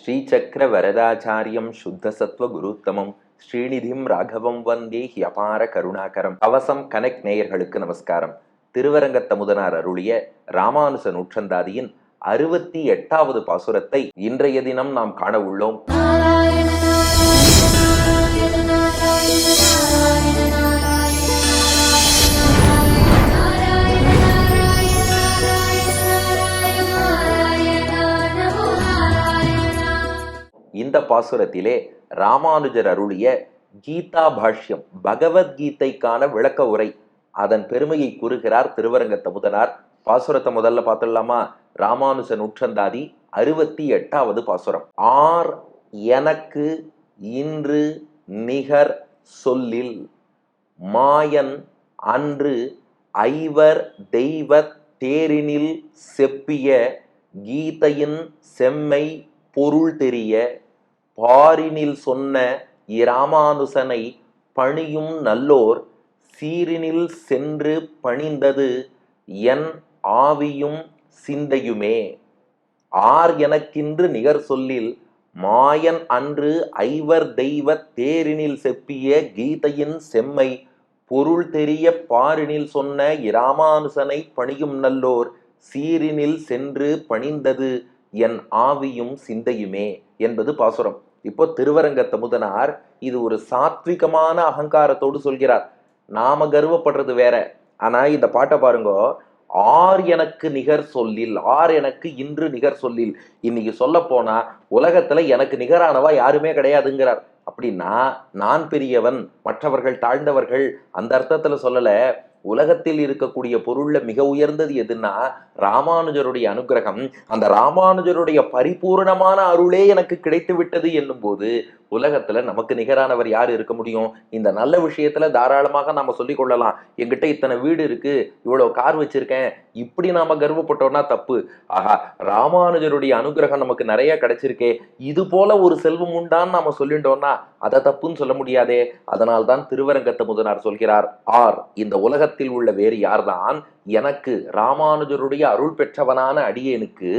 ஸ்ரீசக்கர வரதாச்சாரியம் சுத்த சத்வ குருத்தமம் ஸ்ரீநிதிம் ராகவம் வந்தே அபார கருணாகரம். அவசம் கனெக்ட் நேயர்களுக்கு நமஸ்காரம். திருவரங்கத்தமுதனார் அருளிய ராமானுச நூற்றந்தாதியின் அறுபத்தி எட்டாவது பாசுரத்தை இன்றைய தினம் நாம் காண உள்ளோம். இந்த பாசுரத்திலே ராமானுஜர் அருளிய கீதா பாஷ்யம் பகவத்கீதைக்கான விளக்க உரை. அதன் பெருமையை கூறுகிறார் திருவரங்கத்தமுதனார். பாசுரத்தை முதல்ல பார்த்துடலாமா? ராமானுஜ நூற்றந்தாதி அறுபத்தி எட்டாவது பாசுரம். ஆர் எனக்கு இன்று நிகர் சொல்லில் மாயன் அன்று ஐவர் தெய்வ தேரினில் செப்பிய கீதையின் செம்மை பொருள் தெரிய பாரினில் சொன்ன இராமானுசனை பணியும் நல்லோர் சீரினில் சென்று பணிந்தது என் ஆவியும் சிந்தையுமே. ஆர் எனக்கின்று நிகர் சொல்லில் மாயன் அன்று ஐவர் தெய்வ தேரினில் செப்பிய கீதையின் செம்மை பொருள் தெரிய பாரினில் சொன்ன இராமானுசனை பணியும் நல்லோர் சீரினில் சென்று பணிந்தது என் ஆவியும் சிந்தையுமே என்பது பாசுரம். இப்போ திருவரங்க தமுதனார் இது ஒரு சாத்விகமான அகங்காரத்தோடு சொல்கிறார். நாம கர்வப்படுறது வேற. ஆனா இந்த பாட்டை பாருங்க. ஆர் எனக்கு நிகர் சொல்லில் ஆர் எனக்கு இன்று நிகர் சொல்லில். இன்னைக்கு சொல்ல போனா உலகத்துல எனக்கு நிகரானவா யாருமே கிடையாதுங்கிறார். அப்படின்னா நான் பெரியவன் மற்றவர்கள் தாழ்ந்தவர்கள் அந்த அர்த்தத்துல சொல்லலை. உலகத்தில் இருக்கக்கூடிய பொருள்ல மிக உயர்ந்தது எதுன்னா ராமானுஜருடைய அனுகிரகம். அந்த ராமானுஜருடைய பரிபூர்ணமான அருளே எனக்கு கிடைத்து விட்டது என்னும் போது உலகத்துல நமக்கு நிகரானவர் யார் இருக்க முடியும்? இந்த நல்ல விஷயத்துல தாராளமாக நாம சொல்லிக் கொள்ளலாம். என்கிட்ட இத்தனை வீடு இருக்கு இவ்வளவு கார் வச்சிருக்கேன் இப்படி நாம கர்வப்பட்டோம்னா தப்பு. ஆஹா ராமானுஜருடைய அனுகிரகம் நமக்கு நிறைய கிடைச்சிருக்கே இது போல ஒரு செல்வம் உண்டான்னு நாம சொல்லிட்டோம்னா அதை தப்புன்னு சொல்ல முடியாதே. அதனால்தான் திருவரங்கத்த முதனார் சொல்கிறார் ஆர் இந்த உலகத்தில் உள்ள வேறு யார்தான்? எனக்கு ராமானுஜருடைய அருள் பெற்றவனான அடியேனுக்கு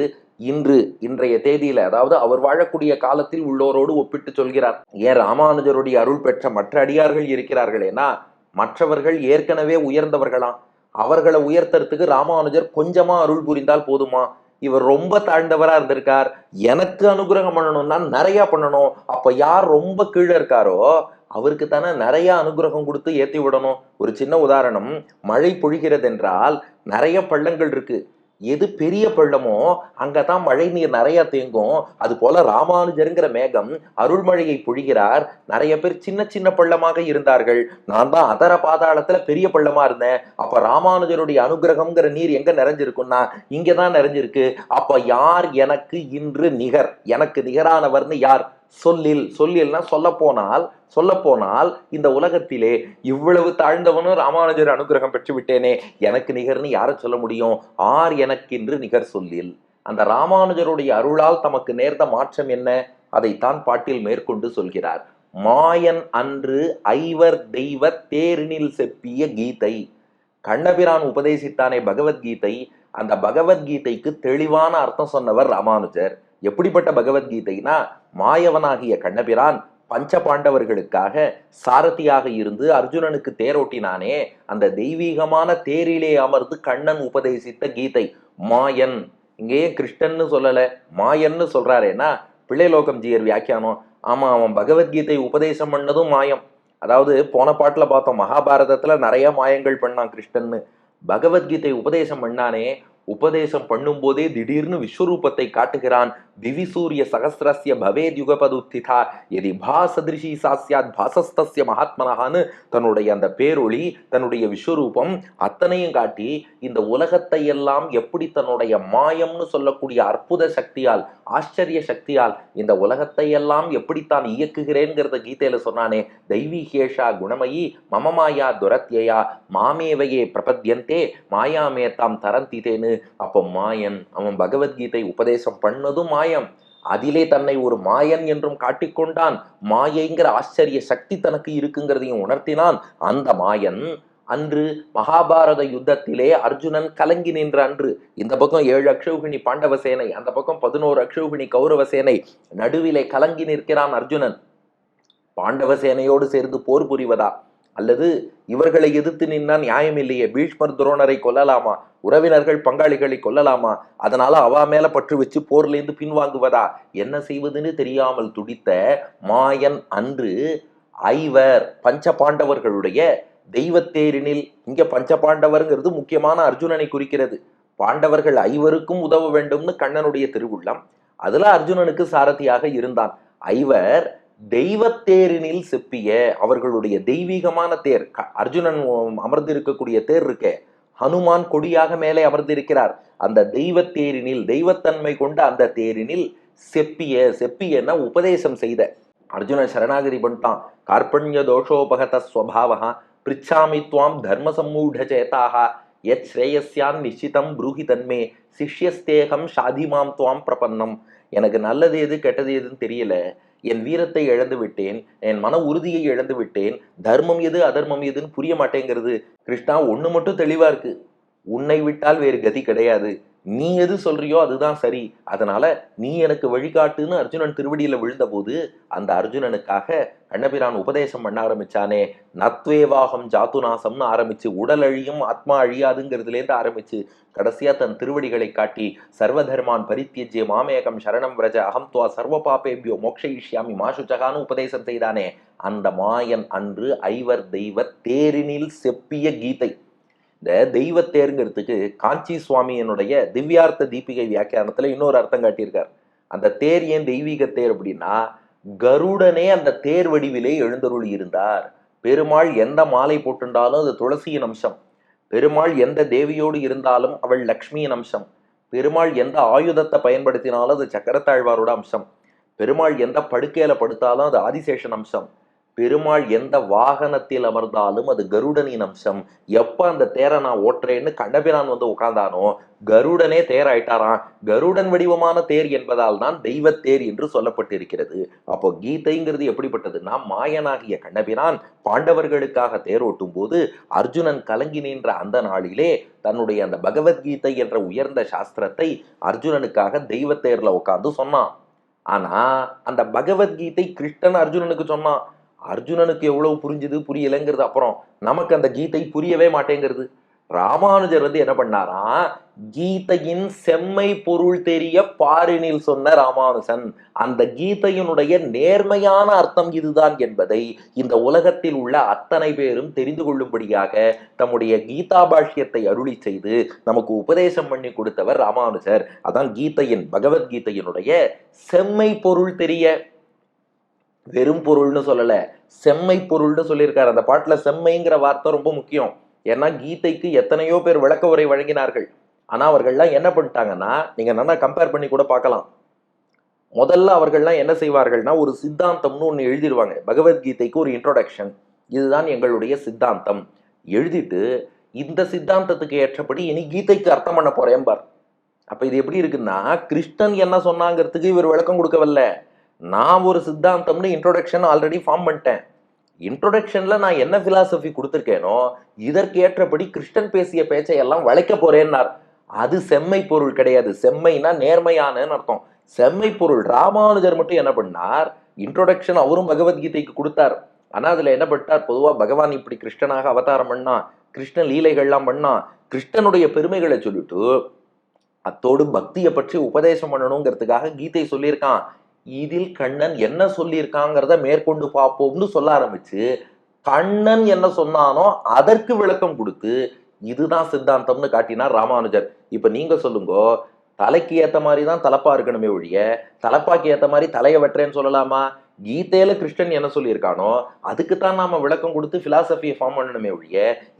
இன்று இன்றைய தேதியில அதாவது அவர் வாழக்கூடிய காலத்தில் உள்ளோரோடு ஒப்பிட்டு சொல்கிறார். ஏன் ராமானுஜருடைய அருள் பெற்ற மற்ற அடியார்கள் இருக்கிறார்களேனா மற்றவர்கள் ஏற்கனவே உயர்ந்தவர்களாம். அவர்களை உயர்த்தறதுக்கு ராமானுஜர் கொஞ்சமா அருள் புரிந்தால் போதுமா? இவர் ரொம்ப தாழ்ந்தவரா இருந்திருக்கார். எனக்கு அனுகிரகம் பண்ணணும்னா நிறைய பண்ணணும். அப்ப யார் ரொம்ப கீழே இருக்காரோ அவருக்கு தானே நிறைய அனுகிரகம் கொடுத்து ஏற்றி விடணும். ஒரு சின்ன உதாரணம் மழை பொழிகிறது என்றால் நிறைய பள்ளங்கள் இருக்கு. எது பெரிய பள்ளமோ அங்கே தான் மழை நீர் நிறைய தேங்கும். அது போல ராமானுஜருங்கிற மேகம் அருள்மழையை பொழிகிறார். நிறைய பேர் சின்ன சின்ன பள்ளமாக இருந்தார்கள். நான் தான் அதர பாதாளத்தில் பெரிய பள்ளமாக இருந்தேன். அப்போ ராமானுஜருடைய அனுகிரகம்ங்கிற நீர் எங்க நிறைஞ்சிருக்கும்னா இங்கதான் நிறைஞ்சிருக்கு. அப்போ யார் எனக்கு இன்று நிகர்? எனக்கு நிகரானவர்னு யார்? சொல்லில் சொல்லில்னா சொல்ல போனால் சொல்ல போனால் இந்த உலகத்திலே இவ்வளவு தாழ்ந்தவனும் ராமானுஜர் அனுகிரகம் பெற்று விட்டேனே எனக்கு நிகர்னு யாரை சொல்ல முடியும்? ஆர் எனக்கென்று நிகர் சொல்லில். அந்த ராமானுஜருடைய அருளால் தமக்கு நேர்ந்த மாற்றம் என்ன? அதைத்தான் பாட்டில் மேற்கொண்டு சொல்கிறார். மாயன் அன்று ஐவர் தெய்வ தேரினில் செப்பிய கீதை. கண்ணபிரான் உபதேசித்தானே பகவத்கீதை. அந்த பகவத்கீதைக்கு தெளிவான அர்த்தம் சொன்னவர் ராமானுஜர். எப்படிப்பட்ட பகவத்கீதைனா மாயவனாகிய கண்ணபிரான் பஞ்ச பாண்டவர்களுக்காக சாரதியாக இருந்து அர்ஜுனனுக்கு தேரோட்டினானே அந்த தெய்வீகமான தேரிலே அமர்ந்து கண்ணன் உபதேசித்த கீதை மாயன். இங்கேயே கிருஷ்ணன்னு சொல்லல மாயன்னு சொல்றாரேனா பிள்ளைலோகம் ஜியர் வியாக்கியானம். ஆமா அவன் பகவத்கீதை உபதேசம் பண்ணதும் மாயம். அதாவது போன பாட்டில் பார்த்தோம் மகாபாரதத்தில் நிறைய மாயங்கள் பண்ணான் கிருஷ்ணன்னு. பகவத்கீதை உபதேசம் பண்ணானே உபதேசம் பண்ணும்போதே திடீர்னு விஸ்வரூபத்தை காட்டுகிறான். திவி சூரிய சகசிரஸ்ய பவேத் யுகபதுத்திதா. எதி பாசதிருஷி சாஸ்யாத் பாசஸ்தஸ்ய மகாத்மனஹான்னு தன்னுடைய அந்த பேரொளி தன்னுடைய விஸ்வரூபம் அத்தனையும் காட்டி இந்த உலகத்தை எல்லாம் எப்படி தன்னுடைய மாயம்னு சொல்லக்கூடிய அற்புத சக்தியால் ஆச்சரிய சக்தியால் இந்த உலகத்தை எல்லாம் எப்படித்தான் இயக்குகிறேங்கிறத கீதையில சொன்னானே. தெய்வீகேஷா குணமயி மமமாயா துரத்யயா. மாமேவையே பிரபத்யந்தே மாயாமே தாம் தரந்திதேன்னு அப்போ மாயன் அவன் பகவத்கீதை உபதேசம் பண்ணதும் மாயம். அதிலே தன்னை ஒரு மாயன் என்றும் காட்டிக்கொண்டான். மாயைங்கிற ஆச்சரிய சக்தி தனக்கு இருக்குங்கிறதையும் உணர்த்தினான். அந்த மாயன் அன்று மகாபாரத யுத்தத்திலே அர்ஜுனன் கலங்கி நின்ற அன்று இந்த பக்கம் ஏழு அக்ஷௌகிணி பாண்டவ சேனை அந்த பக்கம் பதினோரு அக்ஷௌகிணி கௌரவ சேனை நடுவிலே கலங்கி நிற்கிறான் அர்ஜுனன். பாண்டவ சேனையோடு சேர்ந்து போர் புரிவதா? அல்லது இவர்களை எதிர்த்து நின்னா நியாயம் இல்லையே பீஷ்மர் துரோணரை கொல்லலாமா? உறவினர்கள் பங்காளிகளை கொல்லலாமா? அதனால அவ மேல பற்று வச்சு போர்லேருந்து பின்வாங்குவதா? என்ன செய்வதுன்னு தெரியாமல் துடித்த மாயன் அன்று ஐவர் பஞ்ச பாண்டவர்களுடைய தெய்வத்தேரினில் இங்க பஞ்ச பாண்டவர்ங்கிறது முக்கியமான அர்ஜுனனை குறிக்கிறது. பாண்டவர்கள் ஐவருக்கும் உதவ வேண்டும்னு கண்ணனுடைய திருவுள்ளம். அதுல அர்ஜுனனுக்கு சாரதியாக இருந்தான். ஐவர் தெய்வத்தேரினில் செப்பிய அவர்களுடைய தெய்வீகமான தேர் க- அர்ஜுனன் அமர்ந்திருக்கக்கூடிய தேர் இருக்கே ஹனுமான் கொடியாக மேலே அமர்ந்திருக்கிறார். அந்த தெய்வ தேரினில் தெய்வத்தன்மை கொண்ட அந்த தேரினில் செப்பிய செப்பியன்னா உபதேசம் செய்த. அர்ஜுன சரணாகதி பண்ணிட்டான். கார்பண்ய தோஷோபகத ஸ்வபாவா பிரிச்சாமி துவாம் தர்ம சம்மூட சேதாக யத் ஸ்ரேயஸ்யான் நிச்சிதம் ப்ரூஹி தன்மே சிஷ்யஸ்தேகம் ஷாதிமாம் துவாம் பிரபன்னம். எனக்கு நல்லது எது கெட்டது எதுன்னு தெரியல. என் வீரத்தை இழந்து விட்டேன் என் மன உறுதியை இழந்து விட்டேன் தர்மம் எது அதர்மம் எதுன்னு புரிய மாட்டேங்கிறது. கிருஷ்ணா ஒன்று மட்டும் தெளிவாக இருக்கு. உன்னை விட்டால் வேறு கதி கிடையாது. நீ எது சொல்றியோ அதுதான் சரி. அதனால நீ எனக்கு வழிகாட்டுன்னு அர்ஜுனன் திருவடியில விழுந்தபோது அந்த அர்ஜுனனுக்காக கண்ணபிரான் உபதேசம் பண்ண ஆரம்பிச்சானே நத்வேவாகம் ஜாத்துநாசம்னு ஆரம்பிச்சு உடல் அழியும் ஆத்மா அழியாதுங்கிறதுலேருந்து ஆரம்பிச்சு கடைசியா தன் திருவடிகளை காட்டி சர்வதர்மான் பரித்தியஜ்ய மாமேகம் சரணம் விரஜ அகம் துவா சர்வ பாப்பேபியோ மோக்ஷயிஷ்யாமி மாசுச்சகான்னு உபதேசம் செய்தானே அந்த மாயன் அன்று ஐவர் தெய்வ தேரினில் செப்பிய கீதை. இந்த தெய்வத்தேருங்கிறதுக்கு காஞ்சி சுவாமியினுடைய திவ்யார்த்த தீபிகை வியாக்கியானத்தில் இன்னொரு அர்த்தம் காட்டியிருக்கார். அந்த தேர் ஏன் தெய்வீக தேர் அப்படின்னா கருடனே அந்த தேர் வடிவிலே எழுந்தருள் இருந்தார். பெருமாள் எந்த மாலை போட்டுண்டாலும் அது துளசியின் அம்சம். பெருமாள் எந்த தேவியோடு இருந்தாலும் அவள் லக்ஷ்மியின் அம்சம். பெருமாள் எந்த ஆயுதத்தை பயன்படுத்தினாலும் அது சக்கரத்தாழ்வாரோட அம்சம். பெருமாள் எந்த படுக்கையில படுத்தாலும் அது ஆதிசேஷன் அம்சம். பெருமாள் எந்த வாகனத்தில் அமர்ந்தாலும் அது கருடனின் அம்சம். எப்ப அந்த தேரை நான் ஓட்டுறேன்னு கண்ணபிரான் வந்து உட்கார்ந்தானோ கருடனே தேர் ஆயிட்டாராம் கருடன் வடிவமான தேர் என்பதால் தான் தெய்வத்தேர் என்று சொல்லப்பட்டிருக்கிறது. அப்போ கீதைங்கிறது எப்படிப்பட்டதுன்னா மாயனாகிய கண்ணபிரான் பாண்டவர்களுக்காக தேரோட்டும் போது அர்ஜுனன் கலங்கி நின்ற அந்த நாளிலே தன்னுடைய அந்த பகவத்கீதை என்ற உயர்ந்த சாஸ்திரத்தை அர்ஜுனனுக்காக தெய்வத்தேர்ல உட்காந்து சொன்னான். ஆனா அந்த பகவத்கீதை கிருஷ்ணன் அர்ஜுனனுக்கு சொன்னான். அர்ஜுனனுக்கு எவ்வளவு புரிஞ்சுது புரியலைங்கிறது அப்புறம் நமக்கு அந்த கீதை புரியவே மாட்டேங்கிறது. ராமானுஜர் வந்து என்ன பண்ணாராம்? கீதையின் செம்மை பொருள் தெரிய பாரினில் சொன்ன ராமானுஜன் அந்த கீதையினுடைய நேர்மையான அர்த்தம் இதுதான் என்பதை இந்த உலகத்தில் உள்ள அத்தனை பேரும் தெரிந்து கொள்ளும்படியாக தம்முடைய கீதா பாஷ்யத்தை அருளி செய்து நமக்கு உபதேசம் பண்ணி கொடுத்தவர் ராமானுஜர். அதான் கீதையின் பகவத்கீதையினுடைய செம்மை பொருள் தெரிய வெறும் பொருள்னு சொல்லலை செம்மை பொருள்னு சொல்லியிருக்காரு. அந்த பாட்டில் செம்மைங்கிற வார்த்தை ரொம்ப முக்கியம். ஏன்னா கீதைக்கு எத்தனையோ பேர் விளக்க உரை வழங்கினார்கள். ஆனால் அவர்கள்லாம் என்ன பண்ணிட்டாங்கன்னா நீங்கள் நல்லா கம்பேர் பண்ணி கூட பார்க்கலாம். முதல்ல அவர்கள்லாம் என்ன செய்வார்கள்னா ஒரு சித்தாந்தம்னு ஒன்று எழுதிடுவாங்க. பகவத்கீதைக்கு ஒரு இன்ட்ரோடக்ஷன் இதுதான் எங்களுடைய சித்தாந்தம். எழுதிட்டு இந்த சித்தாந்தத்துக்கு ஏற்றபடி இனி கீதைக்கு அர்த்தம் பண்ண போறேன் பார். அப்போ இது எப்படி இருக்குன்னா கிருஷ்ணன் என்ன சொன்னாங்கிறதுக்கு இவர் விளக்கம் கொடுக்கவில்லை. நான் ஒரு சித்தாந்தம்னு இன்ட்ரோடக்ஷன் ஆல்ரெடி ஃபார்ம் பண்ணிட்டேன். இன்ட்ரோடக்ஷன்ல நான் என்ன ஃபிலாசபி கொடுத்துருக்கேனோ இதற்கு ஏற்றபடி கிருஷ்ணன் பேசிய பேச்சை எல்லாம் வளைக்க போறேன்னார். அது செம்மை பொருள் கிடையாது. செம்மைனா நேர்மையானன்னு அர்த்தம். செம்மை பொருள். ராமானுஜர் மட்டும் என்ன பண்ணார்? இன்ட்ரோடக்ஷன் அவரும் பகவத்கீதைக்கு கொடுத்தார். ஆனால் அதில் என்ன பண்ணிட்டார்? பொதுவாக பகவான் இப்படி கிருஷ்ணனாக அவதாரம் பண்ணா கிருஷ்ண லீலைகள்லாம் பண்ணா கிருஷ்ணனுடைய பெருமைகளை சொல்லிட்டு அத்தோடு பக்தியை பற்றி உபதேசம் பண்ணணுங்கிறதுக்காக கீதை சொல்லியிருக்கான். இதில் கண்ணன் என்ன சொல்லியிருக்காங்கிறத மேற்கொண்டு பார்ப்போம்னு சொல்ல ஆரம்பிச்சு கண்ணன் என்ன சொன்னானோ அதற்கு விளக்கம் கொடுத்து இதுதான் சித்தாந்தம்னு காட்டினார் ராமானுஜர். இப்ப நீங்க சொல்லுங்க தலைக்கு ஏத்த மாதிரி தான் தலப்பா இருக்கணுமே ஒழிய தலப்பாக்கு ஏத்த மாதிரி தலையை வெட்டுறேன்னு சொல்லலாமா? கீதையில கிருஷ்ணன் என்ன சொல்லியிருக்கானோ அதுக்கு தான் நாம விளக்கம் கொடுத்து பிலாசபியை ஃபார்ம் பண்ணணுமே ஒழிய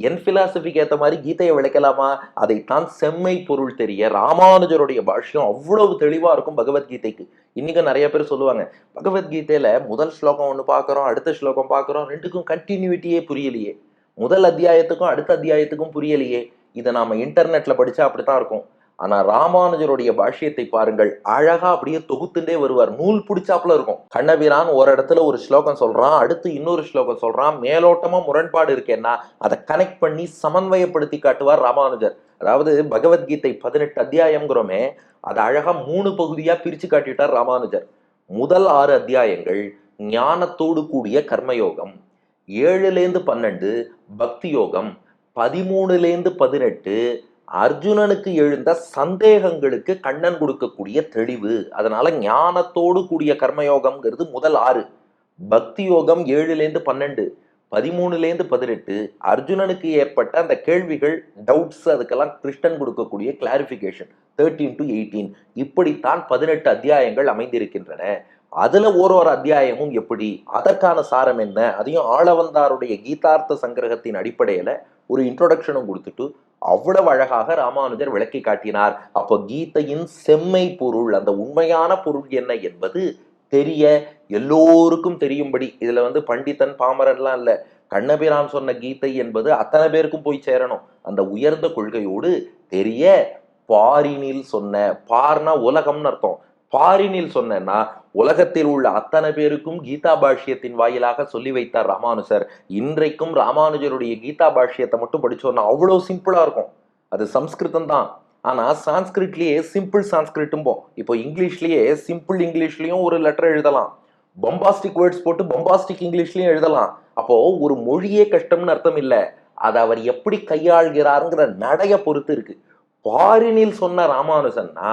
என் பிலாசபிக்கு ஏத்த மாதிரி கீதையை விளக்கலாமா? அதைத்தான் செம்மை பொருள் தெரிய ராமானுஜருடைய பாஷ்யம் அவ்வளவு தெளிவா இருக்கும் பகவத்கீதைக்கு. இன்னைக்கு நிறைய பேர் சொல்லுவாங்க பகவத்கீதையில முதல் ஸ்லோகம் ஒன்று பார்க்குறோம் அடுத்த ஸ்லோகம் பார்க்குறோம் ரெண்டுக்கும் கண்டினியூட்டியே புரியலையே. முதல் அத்தியாயத்துக்கும் அடுத்த அத்தியாயத்துக்கும் புரியலையே. இதை நாம இன்டர்நெட்ல படிச்சா அப்படித்தான் இருக்கும். ஆனா ராமானுஜருடைய பாஷ்யத்தை பாருங்கள். அழகா அப்படியே தொகுத்துட்டே வருவார். நூல் பிடிச்சாப்புல இருக்கும். கண்ணபிரான் ஒரு இடத்துல ஒரு ஸ்லோகம் சொல்றான். அடுத்து இன்னொரு ஸ்லோகம் சொல்றான். மேலோட்டமா முரண்பாடு இருக்கேன்னா அதை கனெக்ட் பண்ணி சமன்வயப்படுத்தி காட்டுவார் ராமானுஜர். அதாவது பகவத்கீதை பதினெட்டு அத்தியாயம்ங்கிறோமே அதை அழகா மூணு பகுதியா பிரிச்சு காட்டிட்டார் ராமானுஜர். முதல் ஆறு அத்தியாயங்கள் ஞானத்தோடு கூடிய கர்மயோகம். ஏழுலேருந்து பன்னெண்டு பக்தி யோகம் பதிமூணுலேருந்து பதினெட்டு அர்ஜுனனுக்கு எழுந்த சந்தேகங்களுக்கு கண்ணன் கொடுக்கக்கூடிய தெளிவு. அதனால ஞானத்தோடு கூடிய கர்மயோகம்ங்கிறது முதல் ஆறு. பக்தி யோகம் ஏழுலேருந்து பன்னெண்டு பதிமூணுலேருந்து பதினெட்டு. அர்ஜுனனுக்கு ஏற்பட்ட அந்த கேள்விகள் டவுட்ஸ் அதுக்கெல்லாம் கிருஷ்ணன் கொடுக்கக்கூடிய கிளாரிஃபிகேஷன் தேர்ட்டீன் டு எயிட்டீன் இப்படித்தான் பதினெட்டு அத்தியாயங்கள் அமைந்திருக்கின்றன. அதுல ஒரு ஒரு அத்தியாயமும் எப்படி? அதற்கான சாரம் என்ன? அதையும் ஆளவந்தாருடைய கீதார்த்த சங்கிரகத்தின் அடிப்படையில ஒரு இன்ட்ரோடக்ஷனும் கொடுத்துட்டு அவ்வளவு அழகாக ராமானுஜர் விளக்கி காட்டினார். அப்போ கீதையின் செம்மை பொருள் அந்த உண்மையான பொருள் என்ன என்பது தெரிய எல்லோருக்கும் தெரியும்படி. இதுல வந்து பண்டிதன் பாமரன்லாம் இல்லை. கண்ணபிரான் சொன்ன கீதை என்பது அத்தனை பேருக்கும் போய் சேரணும். அந்த உயர்ந்த கொள்கையோடு தெரிய பாரினில் சொன்ன பார்னா உலகம்னு அர்த்தம். பாரினில் சொன்னேன்னா உலகத்தில் உள்ள அத்தனை பேருக்கும் கீதா பாஷ்யத்தின் வாயிலாக சொல்லி வைத்தார் ராமானுஜர். இன்றைக்கும் ராமானுஜருடைய கீதா பாஷ்யத்தை மட்டும் படிச்சோம்னா அவ்வளோ சிம்பிளா இருக்கும். அது சம்ஸ்கிருதம் தான். ஆனா சான்ஸ்கிரிட்லயே சிம்பிள் சான்ஸ்கிரிட்டும்போம். இப்போ இங்கிலீஷ்லயே சிம்பிள் இங்கிலீஷ்லயும் ஒரு லெட்டர் எழுதலாம். பம்பாஸ்டிக் வேர்ட்ஸ் போட்டு பம்பாஸ்டிக் இங்கிலீஷ்லயும் எழுதலாம். அப்போ ஒரு மொழியே கஷ்டம்னு அர்த்தம் இல்லை. அதை அவர் எப்படி கையாள்கிறாருங்கிற நடைய பொறுத்து இருக்கு. பாரினில் சொன்ன ராமானுசன்னா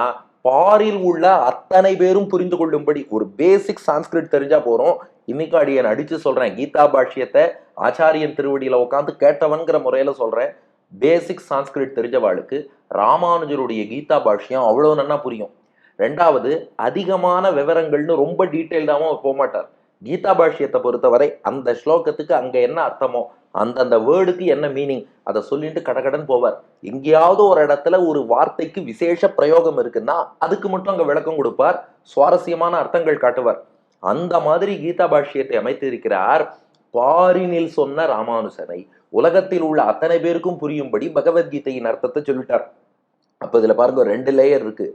பாரில் உள்ள அத்தனை பேரும் புரிந்து கொள்ளும்படி ஒரு பேசிக் சான்ஸ்கிரிட் தெரிஞ்சா போறோம். இன்னைக்கு அடியன் அடிச்சு சொல்றேன். கீதா பாஷ்யத்தை ஆச்சாரியன் திருவடியில உட்காந்து கேட்டவன்கிற முறையில சொல்றேன். பேசிக் சான்ஸ்கிரிட் தெரிஞ்சவாளுக்கு ராமானுஜருடைய கீதா பாஷ்யம் அவ்வளவு நன்னா புரியும். ரெண்டாவது அதிகமான விவரங்கள்னு ரொம்ப டீட்டெயில்டாகவும் போக மாட்டார் கீதா பாஷ்யத்தை பொறுத்தவரை அந்த ஸ்லோகத்துக்கு அங்க என்ன அர்த்தமோ அந்தந்த வேர்டுக்கு என்ன மீனிங் அதை சொல்லிட்டு கடகடன் போவார். எங்கேயாவது ஒரு இடத்துல ஒரு வார்த்தைக்கு விசேஷ பிரயோகம் இருக்குன்னா அதுக்கு மட்டும் அங்க விளக்கம் கொடுப்பார் சுவாரஸ்யமான அர்த்தங்கள் காட்டுவார். அந்த மாதிரி கீதா பாஷ்யத்தை அமைத்திருக்கிறார் பாரினில் சொன்ன ராமானுசனை. உலகத்தில் உள்ள அத்தனை பேருக்கும் புரியும்படி பகவத்கீதையின் அர்த்தத்தை சொல்லிட்டார். அப்ப இதுல பாருங்க ரெண்டு லேயர் இருக்கு.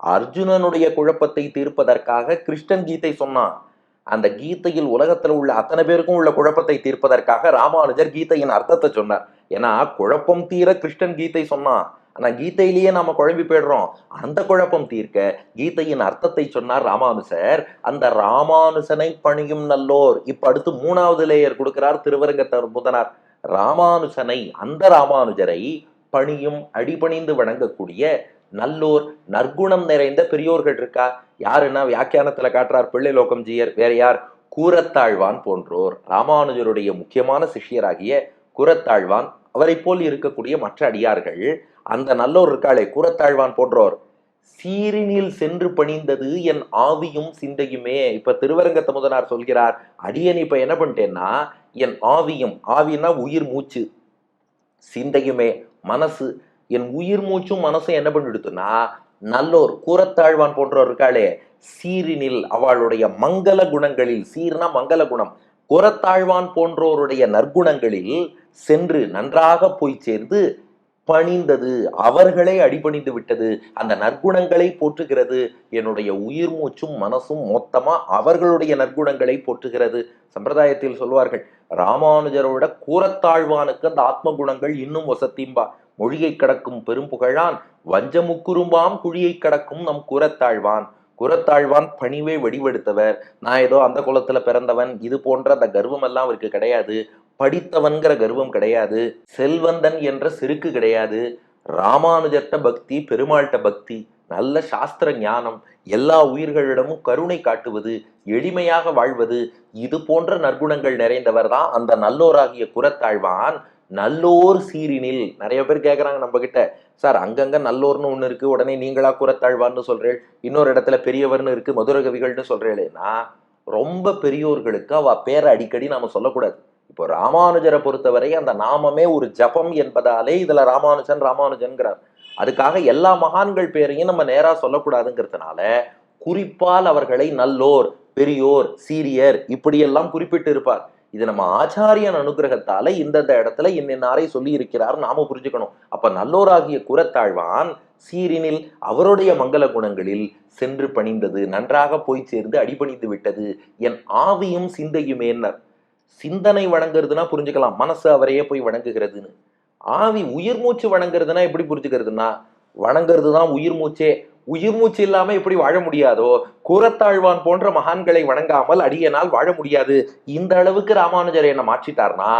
அர்ஜுனனுடைய குழப்பத்தை தீர்ப்பதற்காக கிருஷ்ணன் கீதை சொன்னான். அந்த கீதையில் உலகத்தில் உள்ள அத்தனை பேருக்கும் உள்ள குழப்பத்தை தீர்ப்பதற்காக ராமானுஜர் கீதையின் அர்த்தத்தை சொன்னார். ஏன்னா குழப்பம் தீர கிருஷ்ணன் கீதை சொன்னான். ஆனா கீதையிலேயே நாம குழம்பி போயிடுறோம். அந்த குழப்பம் தீர்க்க கீதையின் அர்த்தத்தை சொன்னார் ராமானுஜர். அந்த ராமானுசனை பணியும் நல்லோர். இப்ப அடுத்து மூணாவது லேயர் கொடுக்கிறார் திருவரங்க முதனார். ராமானுசனை அந்த ராமானுஜரை பணியும் அடிபணிந்து வணங்கக்கூடிய நல்லோர் நற்குணம் நிறைந்த பெரியோர்கள் இருக்கா? யாருன்னா வியாக்கியானத்துல காட்டுறார் பிள்ளை லோகம் ஜீயர். வேற யார்? கூரத்தாழ்வான் போன்றோர். ராமானுஜருடைய முக்கியமான சிஷ்யராகிய கூரத்தாழ்வான் அவரை போல் இருக்கக்கூடிய மற்ற அடியார்கள் அந்த நல்லோர் இருக்காளே கூரத்தாழ்வான் போன்றோர். சீரினில் சென்று பணிந்தது என் ஆவியும் சிந்தையுமே. இப்ப திருவரங்கத்த முதனார் சொல்கிறார் அடியன் இப்ப என்ன பண்ணிட்டேன்னா என் ஆவியும் ஆவின்னா உயிர் மூச்சு சிந்தையுமே மனசு என் உயிர் மூச்சும் மனசும் என்ன பண்ணிடுத்துன்னா நல்லோர் கூரத்தாழ்வான் போன்றோர் இருக்காளே சீரினில் அவளுடைய மங்கள குணங்களில் சீர்னா மங்கள குணம் கூரத்தாழ்வான் போன்றோருடைய நற்குணங்களில் சென்று நன்றாக போய் சேர்ந்து பணிந்தது அவர்களே அடிபணிந்து விட்டது அந்த நற்குணங்களை போற்றுகிறது என்னுடைய உயிர் மூச்சும் மனசும் மொத்தமா அவர்களுடைய நற்குணங்களை போற்றுகிறது. சம்பிரதாயத்தில் சொல்வார்கள் ராமானுஜரோட கூரத்தாழ்வானுக்கு அந்த ஆத்ம குணங்கள் இன்னும் வசத்திம்பா. மொழியை கடக்கும் பெரும் புகழான் வஞ்சமுக்குறும்பாம் குழியை கடக்கும் நம் குரத்தாழ்வான். குரத்தாழ்வான் பணிவே வடிவெடுத்தவர். நான் ஏதோ அந்த குலத்துல பிறந்தவன் இது போன்ற அந்த கர்வம் எல்லாம் அவருக்கு கிடையாது. படித்தவன்கிற கர்வம் கிடையாது. செல்வந்தன் என்ற செருக்கு கிடையாது. ராமானுஜர்ட்ட பக்தி பெருமாள்கிட்ட பக்தி நல்ல சாஸ்திர ஞானம் எல்லா உயிர்களிடமும் கருணை காட்டுவது எளிமையாக வாழ்வது இது போன்ற நற்குணங்கள் நிறைந்தவர் தான் அந்த நல்லோராகிய குரத்தாழ்வான். நல்லோர் சீரினில். நிறைய பேர் கேட்குறாங்க நம்ம கிட்ட சார் அங்கங்க நல்லோர்னு ஒன்று இருக்கு. உடனே நீங்களா குரத்தாழ்வார்னு சொல்றேன் இன்னொரு இடத்துல பெரியவர்னு இருக்கு. மதுர கவிகள்னு சொல்றேன்னா ரொம்ப பெரியோர்களுக்கு அவ பேரை அடிக்கடி நாம சொல்லக்கூடாது. இப்போ ராமானுஜரை பொறுத்தவரை அந்த நாமமே ஒரு ஜபம் என்பதாலே இதுல ராமானுஜன் ராமானுஜன்கிறார். அதுக்காக எல்லா மகான்கள் பேரையும் நம்ம நேராக சொல்லக்கூடாதுங்கிறதுனால குறிப்பால் அவர்களை நல்லோர் பெரியோர் சீரியர் இப்படியெல்லாம் குறிப்பிட்டு இருப்பார் இது நம்ம ஆச்சாரியன் அனுகிரகத்தால இந்தந்த இடத்துல இன்னின்னாரை சொல்லி இருக்கிறார் நாம புரிஞ்சுக்கணும். அப்ப நல்லோராகிய குரத்தாழ்வான் சீரினில் அவருடைய மங்கள குணங்களில் சென்று பணிந்தது நன்றாக போய் சேர்ந்து அடிபணிந்து விட்டது. என் ஆவியும் சிந்தையுமேன்னர் சிந்தனை வணங்குறதுனா புரிஞ்சுக்கலாம். மனசு அவரையே போய் வணங்குகிறதுன்னு. ஆவி உயிர் மூச்சு வணங்குறதுனா எப்படி புரிஞ்சுக்கிறதுனா வணங்குறது தான் உயிர் மூச்சே உயிர் மூச்சு இல்லாம எப்படி வாழ முடியாதோ கூரத்தாழ்வான் போன்ற மகான்களை வணங்காமல் அடியனால் வாழ முடியாது. இந்த அளவுக்கு ராமானுஜர் என்ன மாற்றிட்டார்னா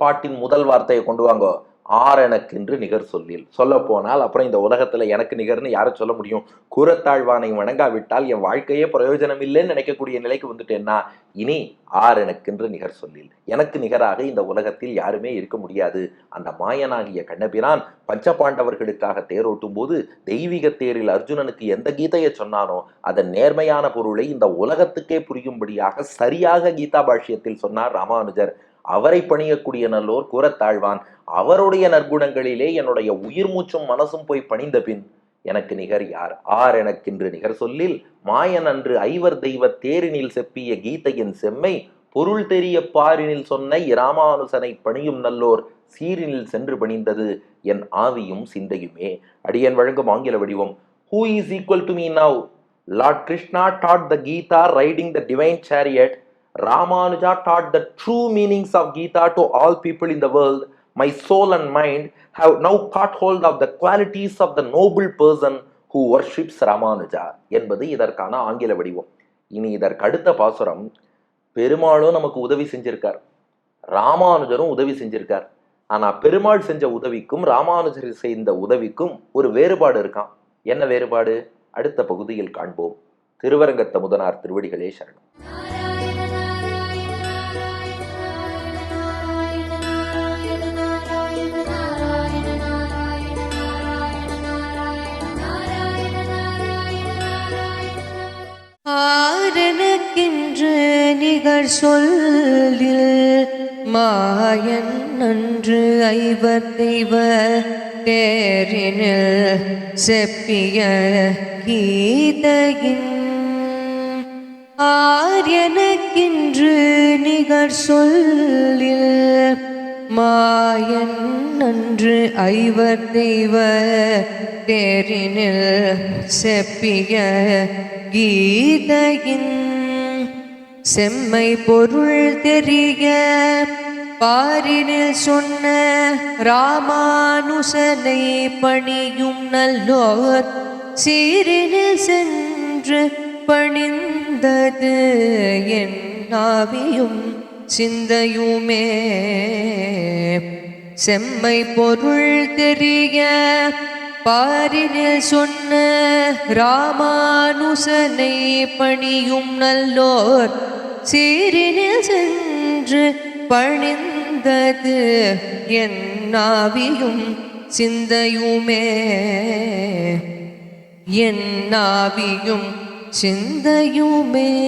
பாட்டின் முதல் வார்த்தையை கொண்டு வாங்கோ. ஆர் எனக்கென்று நிகர் சொல்லில். சொல்ல போனால் அப்புறம் இந்த உலகத்துல எனக்கு நிகர்னு யாரை சொல்ல முடியும்? கூரத்தாழ்வானை வணங்காவிட்டால் என் வாழ்க்கையே பிரயோஜனம் இல்லைன்னு நினைக்கக்கூடிய நிலைக்கு வந்துட்டேன்னா இனி ஆர் எனக்கென்று நிகர் சொல்லில். எனக்கு நிகராக இந்த உலகத்தில் யாருமே இருக்க முடியாது. அந்த மாயனாகிய கண்ணபிரான் பஞ்சபாண்டவர்களுக்காக தேரோட்டும் போது தெய்வீக தேரில் அர்ஜுனனுக்கு எந்த கீதையை சொன்னானோ அதன் நேர்மையான பொருளை இந்த உலகத்துக்கே புரியும்படியாக சரியாக கீதா பாஷ்யத்தில் சொன்னார் ராமானுஜர். அவரை பணியக்கூடிய நல்லோர் கூறத்தாழ்வான். அவருடைய நற்குணங்களிலே என்னுடைய உயிர் மூச்சும் மனசும் போய் பணிந்த பின் எனக்கு நிகர் யார்? ஆர் எனக்கென்று நிகர் சொல்லில் மாயன் அன்று ஐவர் தெய்வ தேரினில் செப்பிய கீதையின் செம்மை பொருள் தெரிய பாரினில் சொன்ன இராமானுசனை பணியும் நல்லோர் சீரினில் சென்று பணிந்தது என் ஆவியும் சிந்தையுமே. அடியன் வழங்கும் ஆங்கில வடிவம் who is equal to me now Lord Krishna that the Gita riding the divine chariot Ramanuja taught the true meanings of Gita to all people in the world. My soul and mind have now caught hold of the qualities of the noble person who worships Ramanuja என்பது இதற்கான ஆங்கில வடிவம். இனி இதற்கு அடுத்த பாசுரம் பெருமாளும் நமக்கு உதவி செஞ்சிருக்கார். ராமானுஜரும் உதவி செஞ்சிருக்கார். ஆனா பெருமாள் செஞ்ச உதவிக்கும் ராமானுஜர் செய்த உதவிக்கும் ஒரு வேறுபாடு இருக்கான் என்ன வேறுபாடு? அடுத்த பகுதியில் காண்போம். திருவரங்கத்த முதனார் திருவடிகளே சரணம். நிகர் சொல்லில் மாயன் நன்று ஐவர் தெய்வ தேரினில் செப்பிய கீதையின் ஆரியனக்கின்று நிகர் சொல்லில் மாயன் நன்று ஐவர் தெய்வ தேரினில் செப்பிய கீதையின் செம்மை பொருள் தெரிய பாரினில் சொன்ன ராமானுசனை பணியும் நல்லோர் சீரினில் சென்று பணிந்தது என் நாவியும் சிந்தையுமே. செம்மை பொருள் தெரிய பாரினில் சொன்ன ராமானுசனை பணியும் நல்லோர் சீரினில் சென்று பணிந்தது என் நாவியும் சிந்தையுமே. என் நாவியும் சிந்தையுமே.